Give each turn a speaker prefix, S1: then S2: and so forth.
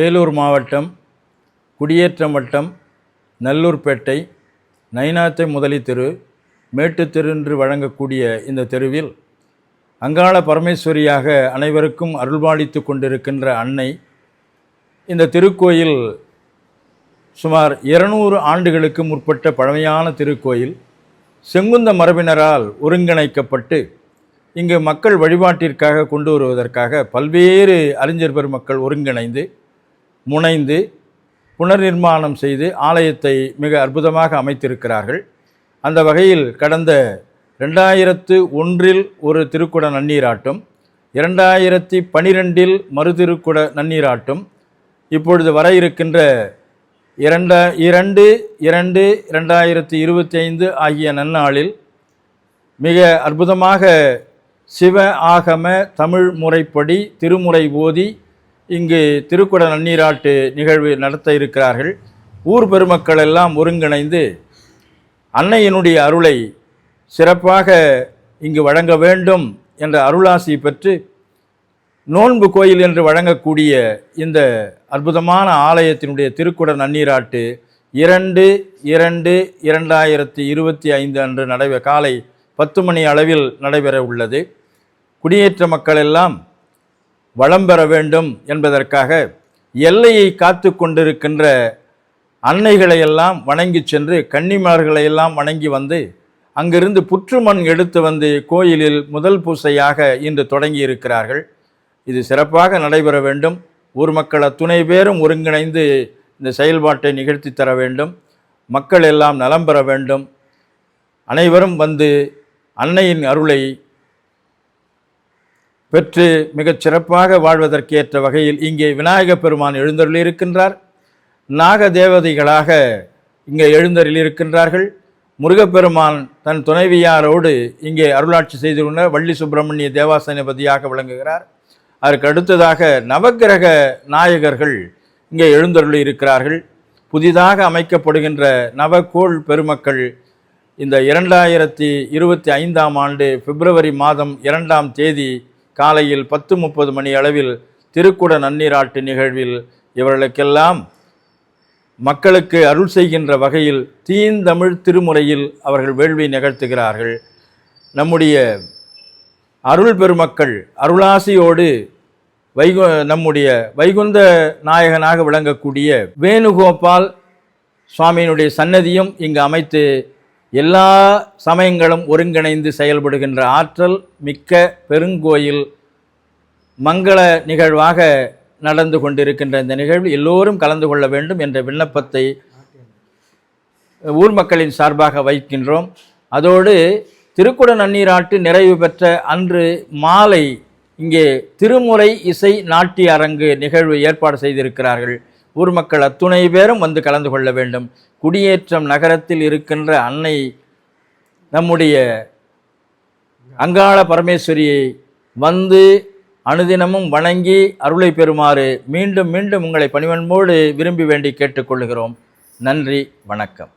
S1: வேலூர் மாவட்டம் குடியேற்றம் வட்டம் நல்லூர்பேட்டை நைனாத்தை முதலி தெரு மேட்டு தெரு என்று வழங்கக்கூடிய இந்த தெருவில் அங்காள பரமேஸ்வரியாக அனைவருக்கும் அருள்பாலித்து கொண்டிருக்கின்ற அன்னை இந்த திருக்கோயில் சுமார் இருநூறு ஆண்டுகளுக்கு முற்பட்ட பழமையான திருக்கோயில். செங்குந்த மரபினரால் ஒருங்கிணைக்கப்பட்டு இங்கு மக்கள் வழிபாட்டிற்காக கொண்டு வருவதற்காக பல்வேறு அறிஞர் பெருமக்கள் ஒருங்கிணைந்து முனைந்து புனர்நிர்மாணம் செய்து ஆலயத்தை மிக அற்புதமாக அமைத்திருக்கிறார்கள். அந்த வகையில் கடந்த ரெண்டாயிரத்து ஒன்றில் ஒரு திருக்குட நன்னீராட்டும் இரண்டாயிரத்தி பனிரெண்டில் மறு திருக்குட நன்னீராட்டும் இப்பொழுது வர இருக்கின்ற இரண்ட இரண்டு இரண்டு இரண்டாயிரத்தி இருபத்தி ஐந்து ஆகிய நன்னாளில் மிக அற்புதமாக சிவ ஆகம தமிழ் முறைப்படி திருமுறை ஓதி இங்கு திருக்குட நன்னீராட்டு நிகழ்வு நடத்த இருக்கிறார்கள். ஊர் பெருமக்கள் எல்லாம் ஒருங்கிணைந்து அன்னையினுடைய அருளை சிறப்பாக இங்கு வழங்க வேண்டும் என்ற அருளாசி பெற்று நோன்பு கோயில் என்று வழங்கக்கூடிய இந்த அற்புதமான ஆலயத்தினுடைய திருக்குட நன்னீராட்டு இரண்டு இரண்டு இரண்டாயிரத்தி இருபத்தி ஐந்து அன்று நடைபெற காலை பத்து மணி அளவில் நடைபெற உள்ளது. குடியேற்ற மக்கள் எல்லாம் வளம் பெற வேண்டும் என்பதற்காக எல்லையை காத்து கொண்டிருக்கின்ற அன்னைகளையெல்லாம் வணங்கி சென்று கன்னிமார்களையெல்லாம் வணங்கி வந்து அங்கிருந்து புற்றுமண் எடுத்து வந்து கோயிலில் முதல் பூசையாக இன்று தொடங்கி இருக்கிறார்கள் இது சிறப்பாக நடைபெற வேண்டும். ஊர் மக்கள் அத்துணை பேரும் ஒருங்கிணைந்து இந்த செயல்பாட்டை நிகழ்த்தி தர வேண்டும். மக்கள் எல்லாம் நலம் பெற வேண்டும். அனைவரும் வந்து அன்னையின் அருளை பெற்று மிகச் சிறப்பாக வாழ்வதற்கேற்ற வகையில் இங்கே விநாயகப் பெருமான் எழுந்தருளியிருக்கின்றார். நாக தேவதைகளாக இங்கே எழுந்தருளியிருக்கின்றார்கள். முருகப்பெருமான் தன் துணைவியாரோடு இங்கே அருளாட்சி செய்துள்ள வள்ளி சுப்பிரமணிய தேவாசனபதியாக விளங்குகிறார். அதற்கு அடுத்ததாக நவக்கிரக நாயகர்கள் இங்கே எழுந்தருளி இருக்கிறார்கள் புதிதாக அமைக்கப்படுகின்ற நவக்கோள் பெருமக்கள் இந்த இரண்டாயிரத்தி இருபத்தி ஐந்தாம் ஆண்டு பிப்ரவரி மாதம் இரண்டாம் தேதி காலையில் பத்து முப்பது மணி அளவில் திருக்குட நன்னீராட்டு நிகழ்வில் இவர்களுக்கெல்லாம் மக்களுக்கு அருள் செய்கின்ற வகையில் தீந்தமிழ் திருமுறையில் அவர்கள் வேள்வி நிகழ்த்துகிறார்கள். நம்முடைய அருள் பெருமக்கள் அருளாசியோடு வைகு நம்முடைய வைகுந்த நாயகனாக விளங்கக்கூடிய வேணுகோபால் சுவாமியினுடைய சன்னதியும் இங்கு அமைத்து எல்லா சமயங்களும் ஒருங்கிணைந்து செயல்படுகின்ற ஆற்றல் மிக்க பெருங்கோயில் மங்கள நிகழ்வாக நடந்து கொண்டிருக்கின்ற இந்த நிகழ்வு எல்லோரும் கலந்து கொள்ள வேண்டும் என்ற விண்ணப்பத்தை ஊர் மக்களின் சார்பாக வைக்கின்றோம். அதோடு திருக்குட நன்னீராட்டு நிறைவு பெற்ற அன்று மாலை இங்கே திருமுறை இசை நாட்டிய அரங்கு நிகழ்வு ஏற்பாடு செய்திருக்கிறார்கள். ஊர் மக்கள் அத்துணை பேரும் வந்து கலந்து கொள்ள வேண்டும். குடியேற்றம் நகரத்தில் இருக்கின்ற அன்னை நம்முடைய அங்காள பரமேஸ்வரியை வந்து அனுதினமும் வணங்கி அருளை பெறுமாறு மீண்டும் மீண்டும் உங்களை பணிவன்போடு விரும்பி வேண்டி கேட்டுக்கொள்கிறோம் நன்றி வணக்கம்.